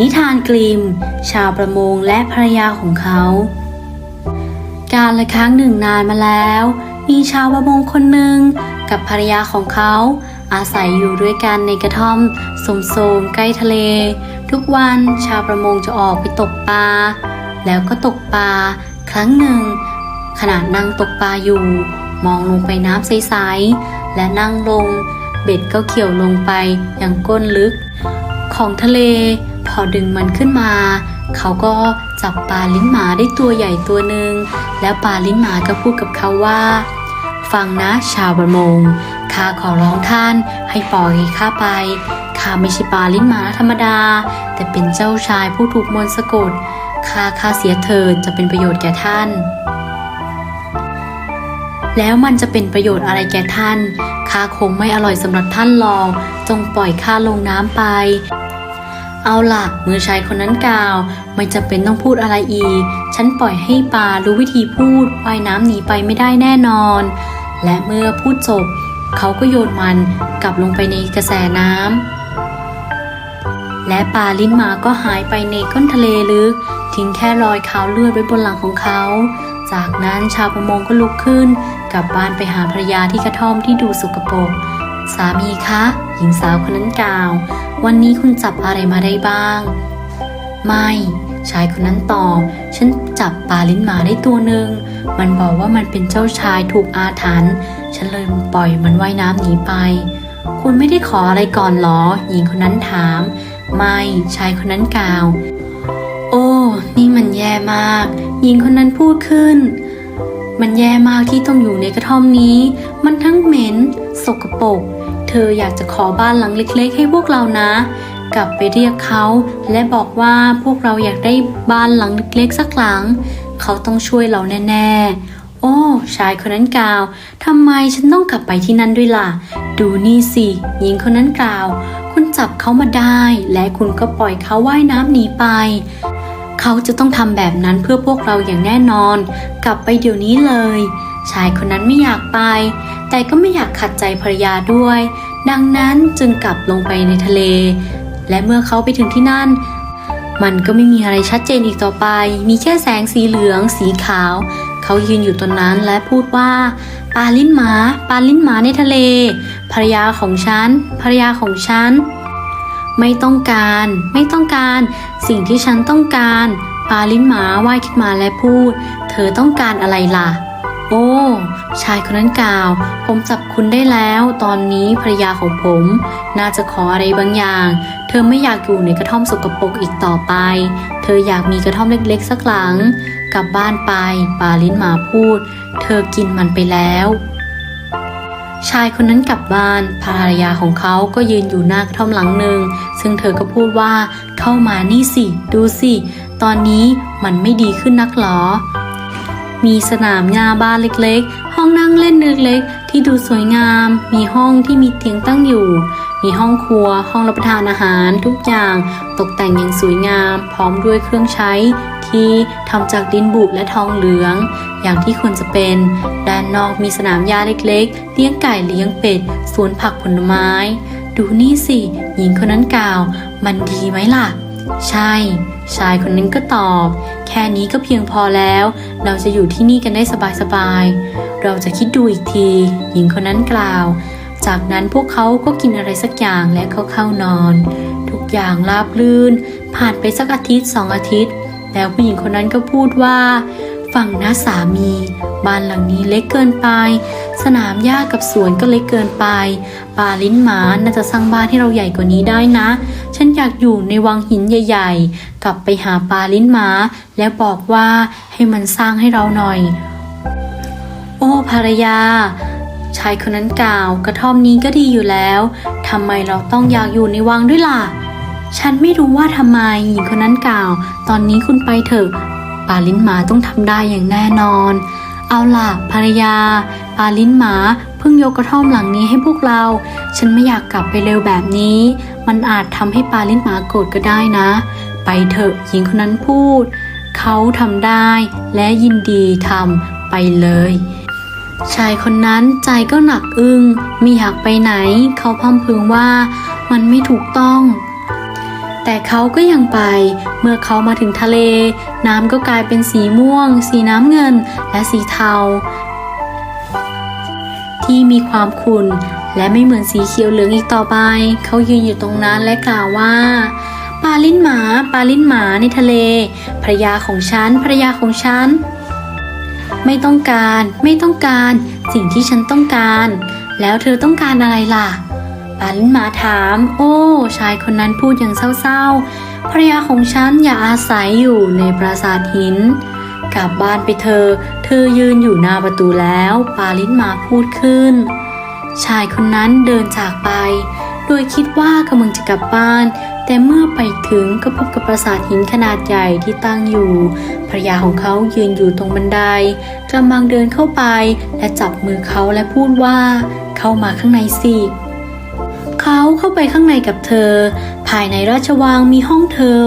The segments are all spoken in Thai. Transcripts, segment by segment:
นิทานกลิม ชาวประมงและภรรยาของเขา การละครั้งหนึ่งนานมาแล้ว มีชาวประมงคนหนึ่งกับภรรยาของเขา อาศัยอยู่ด้วยกันในกระท่อมสมโสมใกล้ทะเล ทุกวันชาวประมงจะออกไปตกปลาแล้วก็ตกปลาครั้งหนึ่ง ขณะนั่งตกปลาอยู่ มองลงไปน้ำใสๆและนั่งลง เบ็ดก็เขี่ยวลงไปอยังก้นลึก ของทะเล พอดึงมันขึ้นมา เขาก็จับปลาลิ้นหมาได้ตัวใหญ่ตัวหนึ่งแล้วปลาลิ้นหมาก็พูดกับเขาว่า ฟังนะชาวประมงข้าขอร้องท่านให้ปล่อยข้าไปข้าไม่ใช่ปลาลิ้นหมาธรรมดา แต่เป็นเจ้าชายผู้ถูกมนต์สะกดข้าข้าเสียเถิดจะเป็นประโยชน์แก่ท่าน แล้วมันจะเป็นประโยชน์อะไรแก่ท่านข้าคงไม่อร่อยสำหรับท่านหรอกจงปล่อยข้าลงน้ำไป เอาล่ะ มือชายคนนั้นกล่าว ไม่จำเป็นต้องพูดอะไรอีก ฉันปล่อยให้ปลารู้วิธีพูดว่ายน้ำหนีไปไม่ได้แน่นอน และเมื่อพูดจบ เขาก็โยนมันกลับลงไปในกระแสน้ำและปลาลิ้นหมาก็หายไปในก้นทะเลลึก ทิ้งแค่รอยขาวเลือดไว้บนหลังของเขา จากนั้นชาวประมงก็ลุกขึ้น กลับบ้านไปหาภรรยาที่กระท่อมที่ดูสกปรกสามีคะ หญิงสาวคนนั้นกล่าว วันนี้คุณจับอะไรมาได้บ้าง ไม่ ชายคนนั้นตอบ ฉันจับปลาลิ้นหมาได้ตัวหนึ่ง มันบอกว่ามันเป็นเจ้าชายถูกอาถรรพ์ ฉันเลยปล่อยมันว่ายน้ำหนีไป คุณไม่ได้ขออะไรก่อนหรอ หญิงคนนั้นถาม ไม่ ชายคนนั้นกล่าว โอ้ นี่มันแย่มาก หญิงคนนั้นพูดขึ้นมันแย่มากที่ต้องอยู่ในกระท่อมนี้ มันทั้งเหม็น สกปรก ออยากจะขอบ้านหลังเล็กๆ ให้พวกเรานะ กลับไปเรียกเขา และบอกว่าพวกเราอยากได้บ้านหลังเล็กๆ สักหลัง เขาต้องช่วยเราแน่ๆ โอ้ชายคนนั้นกล่าวทำไมฉันต้องกลับไปที่นั่นด้วยล่ะ ดูนี่สิหญิงคนนั้นกล่าว คุณจับเขามาได้ และคุณก็ปล่อยเขาว่ายน้ำหนีไปเขาจะต้องทำแบบนั้นเพื่อพวกเราอย่างแน่นอน กลับไปเดี๋ยวนี้เลย ชายคนนั้นไม่อยากไป แต่ก็ไม่อยากขัดใจภรรยาด้วย ดังนั้นจึงกลับลงไปในทะเล และเมื่อเขาไปถึงที่นั่น มันก็ไม่มีอะไรชัดเจนอีกต่อไป มีแค่แสงสีเหลือง สีขาว เขายืนอยู่ตรงนั้นและพูดว่าปลาลิ้นหมาปลาลิ้นหมาในทะเล ภรรยาของฉัน ภรรยาของฉัน ไม่ต้องการ ไม่ต้องการ สิ่งที่ฉันต้องการ ปลาลิ้นหมาว่ายขึ้นมาและพูด เธอต้องการอะไรล่ะ โอ้ ชายคนนั้นกล่าว ผมจับคุณได้แล้ว ตอนนี้ภรรยาของผม น่าจะขออะไรบางอย่าง เธอไม่อยากอยู่ในกระท่อมสกปรกอีกต่อไป เธออยากมีกระท่อมเล็กๆ สักหลัง กลับบ้านไปปาลิ้นหมาพูด เธอกินมันไปแล้วชายคนนั้นกลับบ้านภรรยาของเขาก็ยืนอยู่หน้ากระท่อมหลังหนึ่ง ซึ่งเธอก็พูดว่าเข้ามานี่สิ ดูสิ ตอนนี้มันไม่ดีขึ้นนักหรอ มีสนามหญ้าบ้านเล็กๆ ห้องนั่งเล่นเล็กๆ ที่ดูสวยงาม มีห้องที่มีเตียงตั้งอยู่ มีห้องครัว ห้องรับประทานอาหารทุกอย่าง ตกแต่งอย่างสวยงาม พร้อมด้วยเครื่องใช้ ที่ทำจากดินบุและทองเหลือง อย่างที่ควรจะเป็น ด้านนอกมีสนามหญ้าเล็กๆ เลี้ยงไก่เลี้ยงเป็ด สวนผักผลไม้ ดูนี่สิ หญิงคนนั้นกล่าว มันดีไหมล่ะ ใช่ ชายคนนั้นก็ตอบ แค่นี้ก็เพียงพอแล้ว เราจะอยู่ที่นี่กันได้สบายๆ เราจะคิดดูอีกที หญิงคนนั้นกล่าว จากนั้นพวกเขาก็กินอะไรสักอย่างและเขาเข้านอน ทุกอย่างราบรื่น ผ่านไปสักอาทิตย์สองอาทิตย์ แล้วผู้หญิงคนนั้นก็พูดว่า ฝั่งนะสามี บ้านหลังนี้เล็กเกินไป สนามหญ้ากับสวนก็เล็กเกินไป ป่าลิ้นหมาน่าจะสร้างบ้านให้เราใหญ่กว่านี้ได้นะ ฉันอยากอยู่ในวังหินใหญ่ ๆ กลับไปหาปลาลิ้นหมา แล้วบอกว่าให้มันสร้างให้เราหน่อย โอ้ภรรยาชายคนนั้นกล่าวกระท่อมนี้ก็ดีอยู่แล้วทำไมเราต้องอยากอยู่ในวังด้วยล่ะ ฉันไม่รู้ว่าทำไมหญิงคนนั้นกล่าว ตอนนี้คุณไปเถอะ ปาลิ้นหมาต้องทำได้อย่างแน่นอน เอาล่ะภรรยา ปาลิ้นหมาเพิ่งยกกระท่อมหลังนี้ให้พวกเรา ฉันไม่อยากกลับไปเร็วแบบนี้ มันอาจทำให้ปาลิ้นหมาโกรธก็ได้นะ ไปเถอะหญิงคนนั้นพูด เขาทำได้และยินดีทำไปเลยชายคนนั้นใจก็หนักอึ้งไม่อยากไปไหน เขาพร่ำพึงว่ามันไม่ถูกต้อง แต่เขาก็ยังไป เมื่อเขามาถึงทะเล น้ำก็กลายเป็นสีม่วง สีน้ำเงิน และสีเทา ที่มีความขุ่นและไม่เหมือนสีเขียวเหลืองอีกต่อไป เขายืนอยู่ตรงนั้นและกล่าวว่าปลาลิ้นหมาปลาลิ้นหมาในทะเลภรยาของฉันภรยาของฉัน ไม่ต้องการ ไม่ต้องการ สิ่งที่ฉันต้องการ แล้วเธอต้องการอะไรล่ะ ปาลินหมาถาม โอ้ ชายคนนั้นพูดอย่างเศร้าๆภรรยาของฉันอย่าอาศัยอยู่ในปราสาทหิน กลับบ้านไปเธอ เธอยืนอยู่หน้าประตูแล้ว ปาลินหมาพูดขึ้น ชายคนนั้นเดินจากไป โดยคิดว่ากำลังจะกลับบ้าน แต่เมื่อไปถึงก็พบกับปราสาทหินขนาดใหญ่ที่ตั้งอยู่ภรรยาของเขายืนอยู่ตรงบันไดกำลังเดินเข้าไป และจับมือเขาและพูดว่า เข้ามาข้างในสิ เขาเข้าไปข้างในกับเธอ ภายในราชวังมีห้องเธอ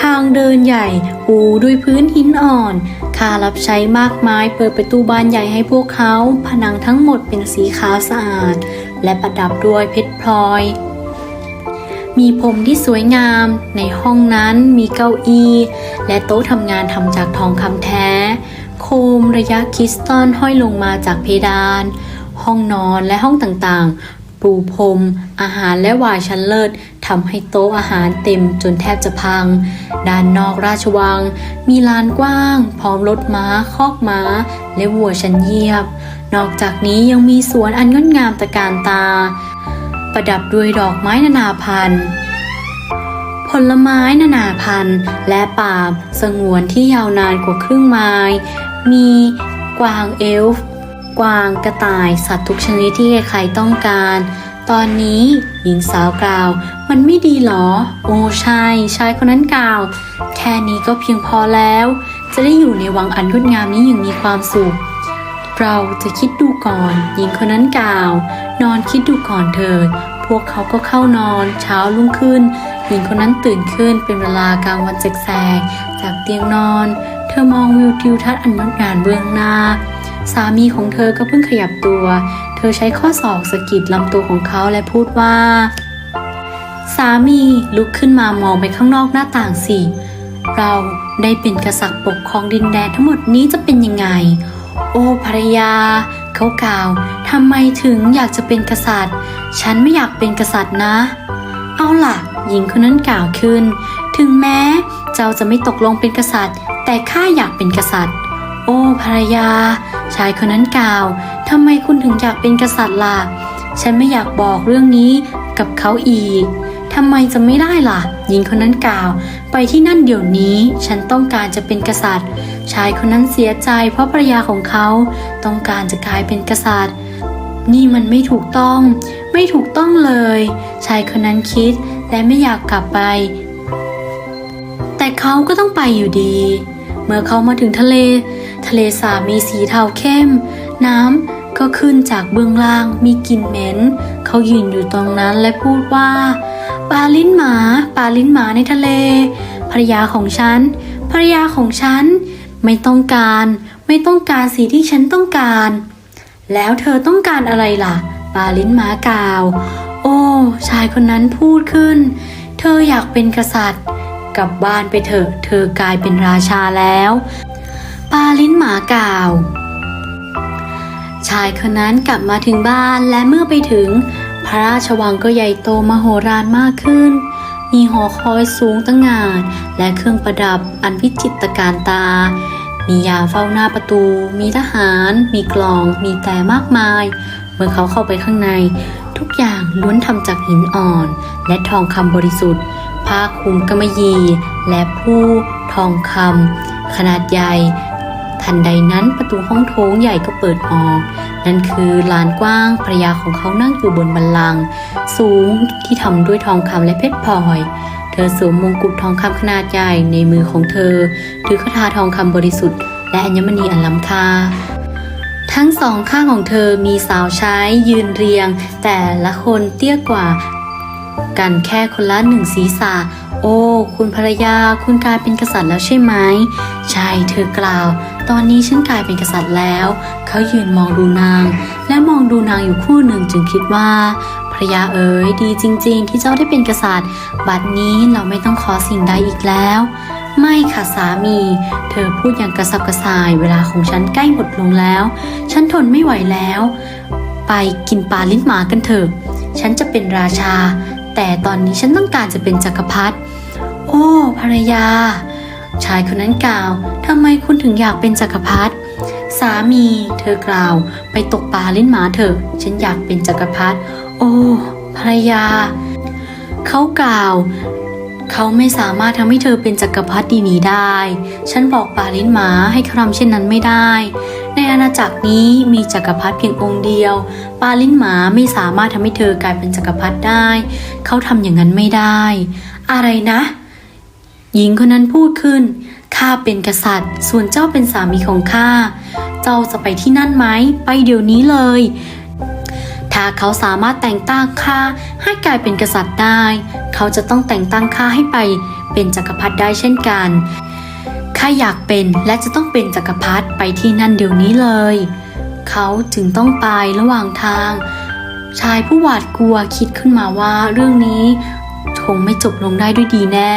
ทางเดินใหญ่ปูด้วยพื้นหินอ่อนคารับใช้มากมายเปิดประตูบานใหญ่ให้พวกเขา ผนังทั้งหมดเป็นสีขาวสะอาด และประดับด้วยเพชรพลอย มีพรมที่สวยงาม ในห้องนั้นมีเก้าอี้ และโต๊ะทำงานทำจากทองคำแท้ โคมระยะคริสตัลห้อยลงมาจากเพดาน ห้องนอนและห้องต่างๆ ปูพรมอาหารและวายชั้นเลิศทำให้โต๊ะอาหารเต็มจนแทบจะพัง ด้านนอกราชวัง มีลานกว้าง พร้อมรถม้า คอกม้า และวัวชั้นเยียบ นอกจากนี้ยังมีสวนอันงดงามตะการตา ประดับด้วยดอกไม้นานาพันธุ์ผลไม้นานาพันธุ์ และป่าสงวนที่ยาวนานกว่าครึ่งไมล์มีกวางเอลฟ์ กวางกระต่ายสัตว์ทุกชนิดที่ใครๆต้องการ ตอนนี้หญิงสาวกล่าว มันไม่ดีหรอ โอ้ใช่ชายคนนั้นกล่าว แค่นี้ก็เพียงพอแล้ว จะได้อยู่ในวังอันงดงามนี้อย่างมีความสุข เราจะคิดดูก่อน หญิงคนนั้นกล่าว นอนคิดดูก่อนเถิดพวกเขาก็เข้านอนเช้ารุ่งขึ้น หญิงคนนั้นตื่นขึ้นเป็นเวลากลางวันแสกจากเตียงนอน เธอมองวิวทิวทัศน์อันงดงามเบื้องหน้า สามีของเธอก็เพิ่งขยับตัว เธอใช้ข้อศอกสะกิดลำตัวของเขาและพูดว่า สามีลุกขึ้นมามองไปข้างนอกหน้าต่างสิ เราได้เป็นกษัตริย์ปกครองดินแดนทั้งหมดนี้จะเป็นยังไง โอ้ภรรยา เขากล่าวทำไมถึงอยากจะเป็นกษัตริย์ ฉันไม่อยากเป็นกษัตริย์นะ เอาล่ะ หญิงคนนั้นกล่าวขึ้น ถึงแม้เจ้าจะไม่ตกลงเป็นกษัตริย์ แต่ข้าอยากเป็นกษัตริย์ โอ้ภรรยา ชายคนนั้นกล่าวทำไมคุณถึงอยากเป็นกษัตริย์ล่ะ ฉันไม่อยากบอกเรื่องนี้กับเขาอีกทำไมจะไม่ได้ล่ะ หญิงคนนั้นกล่าว ไปที่นั่นเดี๋ยวนี้ ฉันต้องการจะเป็นกษัตริย์ ชายคนนั้นเสียใจเพราะภรรยาของเขาต้องการจะกลายเป็นกษัตริย์ นี่มันไม่ถูกต้อง ไม่ถูกต้องเลย ชายคนนั้นคิดและไม่อยากกลับไป แต่เขาก็ต้องไปอยู่ดี เมื่อเขามาถึงทะเล ทะเลสาบมีสีเทาเข้ม น้ำก็ขึ้นจากเบื้องล่างมีกลิ่นเหม็น เขายืนอยู่ตรงนั้นและพูดว่า ปลาลิ้นหมา ปลาลิ้นหมาในทะเล ภรรยาของฉัน ภรรยาของฉัน ไม่ต้องการ ไม่ต้องการสีที่ฉันต้องการ แล้วเธอต้องการอะไรล่ะ ปลาลิ้นหมากล่าว โอ้ ชายคนนั้นพูดขึ้น เธออยากเป็นกษัตริย์ กลับบ้านไปเถอะเธอกลายเป็นราชาแล้ว ปาลิ้นหมากล่าว ชายคนนั้นกลับมาถึงบ้านและเมื่อไปถึง พระราชวังก็ใหญ่โตมโหฬารมากขึ้น มีหอคอยสูงตั้งงาน และเครื่องประดับอันวิจิตรการตา มียาเฝ้าหน้าประตู มีทหาร มีกลอง มีแต่มากมาย เมื่อเขาเข้าไปข้างใน ทุกอย่างล้วนทำจากหินอ่อน และทองคำบริสุทธิ์ ผ้าคลุมกำมะยี และผู้ทองคำขนาดใหญ่ ทันใดนั้นประตูห้องโถงใหญ่ก็เปิดออก นั่นคือลานกว้างภรยาของเขานั่งอยู่บนบัลลัง สูงที่ทำด้วยทองคำและเพชรพลอยเธอสวมมงกุฎทองคำขนาดใหญ่ในมือของเธอ ถือคาถาทองคำบริสุทธิ์ และอัญมณีอันล้ำค่า ทั้งสองข้างของเธอมีสาวใช้ยืนเรียง แต่ละคนเตี้ยกว่า กันแค่คนละหนึ่งศีรษะ โอ้ คุณภรรยา คุณกลายเป็นกษัตริย์แล้วใช่ไหม ใช่ เธอกล่าว ตอนนี้ฉันกลายเป็นกษัตริย์แล้ว เขายืนมองดูนาง และมองดูนางอยู่คู่หนึ่งจึงคิดว่าภภรรยาเอ๋ยดีจริง ๆ ที่เจ้าได้เป็นกษัตริย์ บัดนี้เราไม่ต้องขอสิ่งใดอีกแล้ว ไม่ค่ะสามี เธอพูดอย่างกระสับกระส่าย เวลาของฉันใกล้หมดลงแล้ว ฉันทนไม่ไหวแล้ว ไปกินปลาลิ้นหมากันเถอะ ฉันจะเป็นราชา แต่ตอนนี้ฉันต้องการจะเป็นจักรพรรดิโอ้ภรรยา ชายคนนั้นกล่าวทำไมคุณถึงอยากเป็นจักรพรรดิสามีเธอกล่าว ไปตกปลาเล่นหมาเถอะ ฉันอยากเป็นจักรพรรดิโอ้ภรรยา เขากล่าว เขาไม่สามารถทำให้เธอเป็นจักรพรรดินี้ได้ ฉันบอกปาลินหมาให้เขาทำเช่นนั้นไม่ได้ ในอาณาจักรนี้มีจักรพรรดิเพียงองค์เดียว ปาลิ้นหมาไม่สามารถทำให้เธอกลายเป็นจักรพรรดิได้ เขาทำอย่างนั้นไม่ได้ อะไรนะ หญิงคนนั้นพูดขึ้น ข้าเป็นกษัตริย์ ส่วนเจ้าเป็นสามีของข้า เจ้าจะไปที่นั่นไหม ไปเดี๋ยวนี้เลย ถ้าเขาสามารถแต่งตั้งข้าให้กลายเป็นกษัตริย์ได้ เขาจะต้องแต่งตั้งข้าให้ไปเป็นจักรพรรดิได้เช่นกัน ข้าอยากเป็นและจะต้องเป็นจักรพรรดิไปที่นั่นเดี๋ยวนี้เลย เขาจึงต้องไประหว่างทาง ชายผู้หวาดกลัวคิดขึ้นมาว่าเรื่องนี้คงไม่จบลงได้ด้วยดีแน่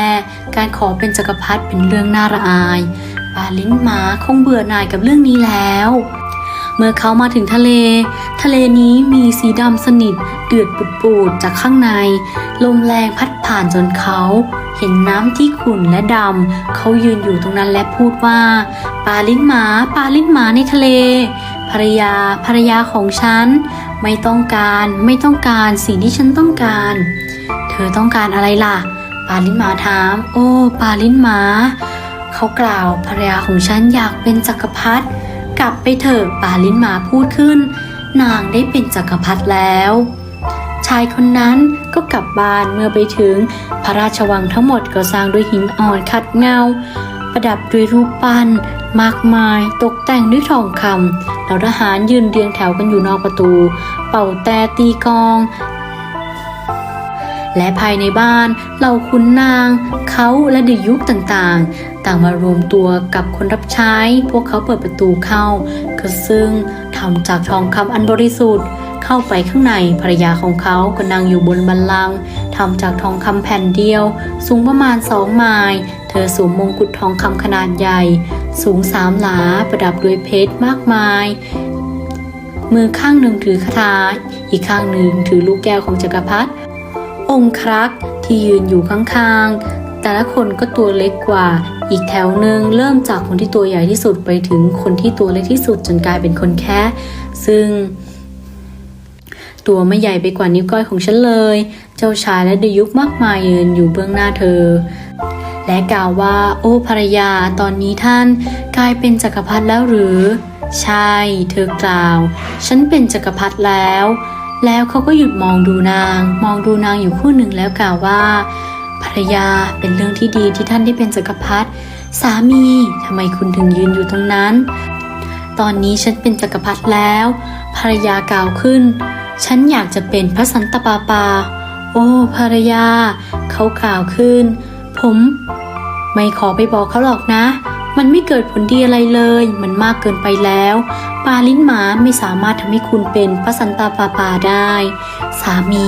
การขอเป็นจักรพรรดิเป็นเรื่องน่าระอายปาลิ้นหมาคงเบื่อหน่ายกับเรื่องนี้แล้ว เมื่อเขามาถึงทะเล ทะเลนี้มีสีดำสนิทเดือดปุดๆจากข้างใน ลมแรงพัดผ่านจนเขา เห็นน้ำที่ขุ่นและดำเขายืนอยู่ตรงนั้นและพูดว่าปลาลิ้นหมาปลาลิ้นหมาในทะเล ภรรยาภรรยาของฉัน ไม่ต้องการไม่ต้องการสิ่งที่ฉันต้องการ เธอต้องการอะไรล่ะปาลิ้นหมาถาม โอ้ปาลิ้นหมาเขากล่าวภรรยาของฉันอยากเป็นจักรพรรดิกลับไปเถอะปาลิ้นหมาพูดขึ้น นางได้เป็นจักรพรรดิแล้ว ชายคนนั้นก็กลับบ้านเมื่อไปถึง พระราชวังทั้งหมดก็สร้างด้วยหินอ่อนขัดเงา ประดับด้วยรูปปั้นมากมายตกแต่งด้วยทองคำเหล่าทหารยืนเรียงแถวกันอยู่นอกประตู เป่าแต่ตีกอง และภายในบ้านเหล่าขุนนาง เขาและเดยุคต่างๆ ต่างมารวมตัวกับคนรับใช้ พวกเขาเปิดประตูเข้าก็ซึ่งทำจากทองคำอันบริสุทธิ์ เข้าไปข้างในภรรยาของเขาก็นั่งอยู่บนบัลลังทำจากทองคำแผ่นเดียว สูงประมาณสองไมล์เธอสวมมงกุฎทองคำขนาดใหญ่ สูงสามหลาประดับด้วยเพชรมากมาย มือข้างหนึ่งถือคาถาอีกข้างหนึ่งถือลูกแก้วของจักรพรรดิองค์ครักษ์ที่ยืนอยู่ข้างๆ แต่ละคนก็ตัวเล็กกว่า อีกแถวหนึ่งเริ่มจากคนที่ตัวใหญ่ที่สุดไปถึงคนที่ตัวเล็กที่สุดจนกลายเป็นคนแค่ ซึ่ง ตัวไม่ใหญ่ไปกว่านิ้วก้อยของฉันเลย เจ้าชายและเดยุคมากมายยืนอยู่เบื้องหน้าเธอ และกล่าวว่า โอ้ภรรยาตอนนี้ท่านกลายเป็นจักรพรรดิแล้วหรือ ใช่ เธอกล่าว ฉันเป็นจักรพรรดิแล้ว แล้วเขาก็หยุดมองดูนาง มองดูนางอยู่คู่หนึ่งแล้วกล่าวว่า ภรรยาเป็นเรื่องที่ดีที่ท่านได้เป็นจักรพรรดิสามีทำไมคุณถึงยืนอยู่ตรงนั้น ตอนนี้ฉันเป็นจักรพรรดิแล้ว ภรรยากล่าวขึ้น ฉันอยากจะเป็นพระสันตะปาปา โอ้ภรรยา เขากล่าวขึ้น ผม ไม่ขอไปบอกเขาหรอกนะ มันไม่เกิดผลดีอะไรเลย มันมากเกินไปแล้วปาลิ้นหมาไม่สามารถทำให้คุณเป็นพระสันตาปาปาได้ สามี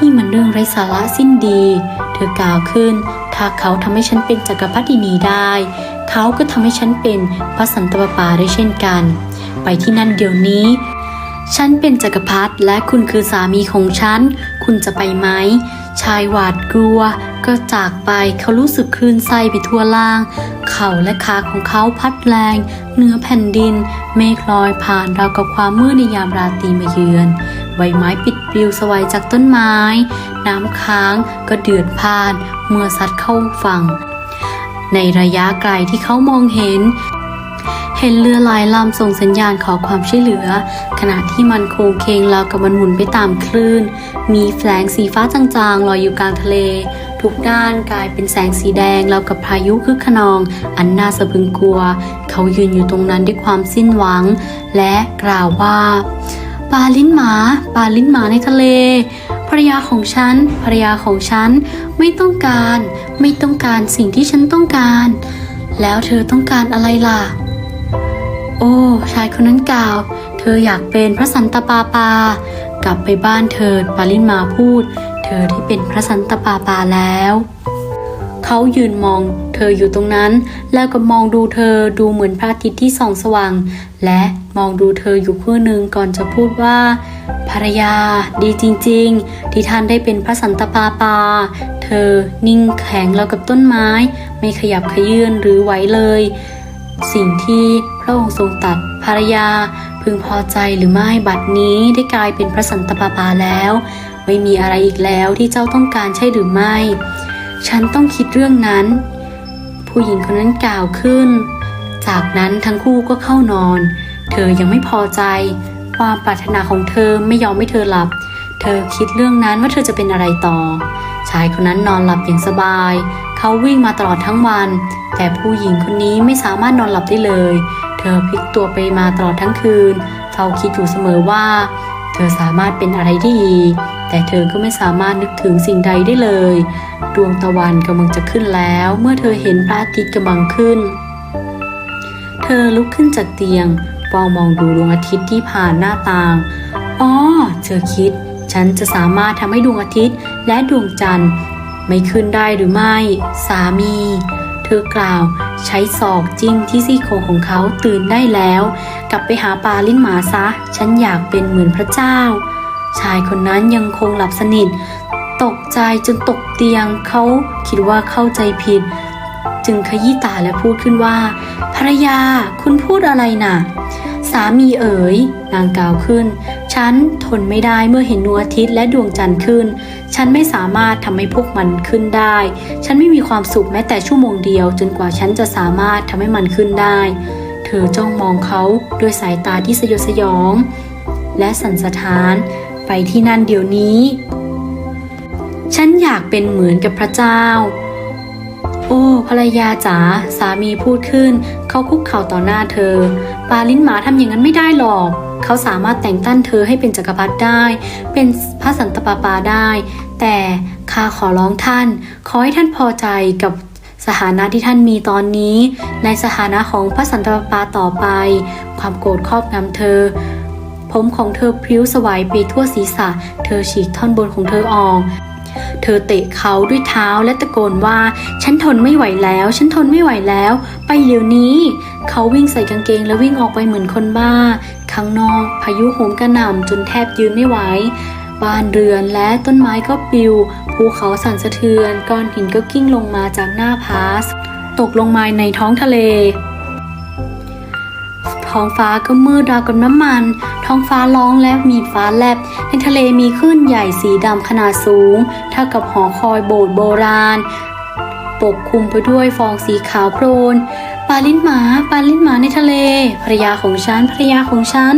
นี่มันเรื่องไร้สาระสิ้นดี เธอกล่าวขึ้น ถ้าเขาทำให้ฉันเป็นจักรพรรดินีได้ เขาก็ทำให้ฉันเป็นพระสันตปาปาได้เช่นกัน ไปที่นั่นเดี๋ยวนี้ ฉันเป็นจักรพรรดิและคุณคือสามีของฉัน คุณจะไปไหม ชายหวาดกลัว ก็จากไปเขารู้สึกคลื่นไส้ไปทั่วล่าง เข่าและขาของเขาพัดแรงเหนือแผ่นดิน เมฆลอยผ่านราวกับความมืดในยามราตรีมาเยือน ใบไม้ปิดปลิวสวัยจากต้นไม้ น้ำค้างก็เดือดพ่าน เมื่อซัดเข้าฝั่ง ในระยะไกลที่เขามองเห็น เห็นเรือหลายลำส่งสัญญาณขอความช่วยเหลือ ขณะที่มันโค้งเคงราวกับมันหมุนไปตามคลื่น มีแสงสีฟ้าจางๆ ลอยอยู่กลางทะเล ทุกด้านกลายเป็นแสงสีแดงราวกับพายุคึกขนอง อันน่าสะพรึงกลัว เขายืนอยู่ตรงนั้นด้วยความสิ้นหวัง และกล่าวว่าปลาลิ้นหมาปลาลิ้นหมาในทะเลภรรยาของฉันภรรยาของฉันไม่ต้องการ ไม่ต้องการสิ่งที่ฉันต้องการ แล้วเธอต้องการอะไรล่ะ โอ้ ชายคนนั้นกล่าว เธออยากเป็นพระสันตะปาปา กลับไปบ้านเถิดปาลินมาพูด เธอที่เป็นพระสันตะปาปาแล้วเขายืนมองเธออยู่ตรงนั้น แล้วก็มองดูเธอดูเหมือนพระอาทิตย์ที่ส่องสว่าง และมองดูเธออยู่ครู่หนึ่งก่อนจะพูดว่า ภรรยา ดีจริง ๆ ที่ท่านได้เป็นพระสันตะปาปา เธอนิ่งแข็งแล้วกับต้นไม้ ไม่ขยับขยื่นหรือไหวเลย สิ่งที่พระองค์ทรงตัดภรรยา พึงพอใจหรือไม่บัดนี้ได้กลายเป็นพระสันตะปาปาแล้ว ไม่มีอะไรอีกแล้วที่เจ้าต้องการใช่หรือไม่ ฉันต้องคิดเรื่องนั้น ผู้หญิงคนนั้นกล่าวขึ้น จากนั้นทั้งคู่ก็เข้านอน เธอยังไม่พอใจ ความปรารถนาของเธอไม่ยอมให้เธอหลับ เธอคิดเรื่องนั้นว่าเธอจะเป็นอะไรต่อ ชายคนนั้นนอนหลับอย่างสบาย เขาวิ่งมาตลอดทั้งวัน แต่ผู้หญิงคนนี้ไม่สามารถนอนหลับได้เลย เธอพลิกตัวไปมาตลอดทั้งคืนเฝ้าคิดอยู่เสมอว่า เธอสามารถเป็นอะไรได้อีกแต่เธอก็ไม่สามารถนึกถึงสิ่งใดได้เลย ดวงตะวันกำลังจะขึ้นแล้ว เมื่อเธอเห็นพระอาทิตย์กำลังขึ้น เธอลุกขึ้นจากเตียงเฝ้ามองดูดวงอาทิตย์ที่ผ่านหน้าต่าง อ๋อ เธอคิด ฉันจะสามารถทำให้ดวงอาทิตย์และดวงจันทร์ ไม่ขึ้นได้หรือไม่ สามี เธอกล่าวใช้ศอกจิ้มที่ซี่โครงของเขาตื่นได้แล้ว กลับไปหาปลาลิ้นหมาซะ ฉันอยากเป็นเหมือนพระเจ้า ชายคนนั้นยังคงหลับสนิท ตกใจจนตกเตียงเขาคิดว่าเข้าใจผิด จึงขยี้ตาและพูดขึ้นว่าภรรยาคุณพูดอะไรน่ะ สามีเอ๋ยนางกล่าวขึ้น ฉันทนไม่ได้เมื่อเห็นดวงอาทิตย์และดวงจันทร์ขึ้น ฉันไม่สามารถทำให้พวกมันขึ้นได้ ฉันไม่มีความสุขแม้แต่ชั่วโมงเดียว จนกว่าฉันจะสามารถทำให้มันขึ้นได้ เธอจ้องมองเขาด้วยสายตาที่สยดสยอง และสั่นสะท้านไปที่นั่นเดี๋ยวนี้ ฉันอยากเป็นเหมือนกับพระเจ้าโอ้ภรรยาจ๋าสามีพูดขึ้น เขาคุกเข่าต่อหน้าเธอ ปาลิ้นหมาทำอย่างนั้นไม่ได้หรอก เขาสามารถแต่งตั้งเธอให้เป็นจักรพรรดิได้ เป็นพระสันตะปาปาได้ แต่ข้าขอร้องท่าน ขอให้ท่านพอใจกับสถานะที่ท่านมีตอนนี้ ในสถานะของพระสันตะปาปาต่อไป ความโกรธครอบงำเธอผมของเธอพริ้วสวายไปทั่วศีรษะ เธอฉีกท่อนบนของเธอออก อเตะเขาด้วยเท้าและตะโกนว่า ฉันทนไม่ไหวแล้ว ฉันทนไม่ไหวแล้ว ไปเดี๋ยวนี้ เขาวิ่งใส่กางเกงและวิ่งออกไปเหมือนคนบ้า ข้างนอกพายุโหมกระหน่ำจนแทบยืนไม่ไหวบ้านเรือนและต้นไม้ก็ปลิว ภูเขาสั่นสะเทือน ก้อนหินก็กิ้งลงมาจากหน้าผาตกลงมาในท้องทะเล ท้องฟ้าก็มืดราวกับน้ำมัน ท้องฟ้าร้องและมีฟ้าแลบ ในทะเลมีคลื่นใหญ่สีดำขนาดสูงเท่ากับหอคอยโบสถ์โบราณ ปกคลุมไปด้วยฟองสีขาวโพลนปลาลิ้นหมาปลาลิ้นหมาในทะเลภรรยาของฉันภรรยาของฉัน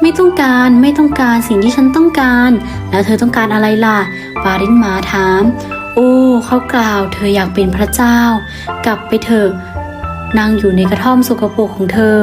ไม่ต้องการไม่ต้องการสิ่งที่ฉันต้องการ แล้วเธอต้องการอะไรล่ะปลาลิ้นหมาถาม โอ้เขากล่าว เธออยากเป็นพระเจ้า กลับไปเถอะนั่งอยู่ในกระท่อมสกปรกของเธอ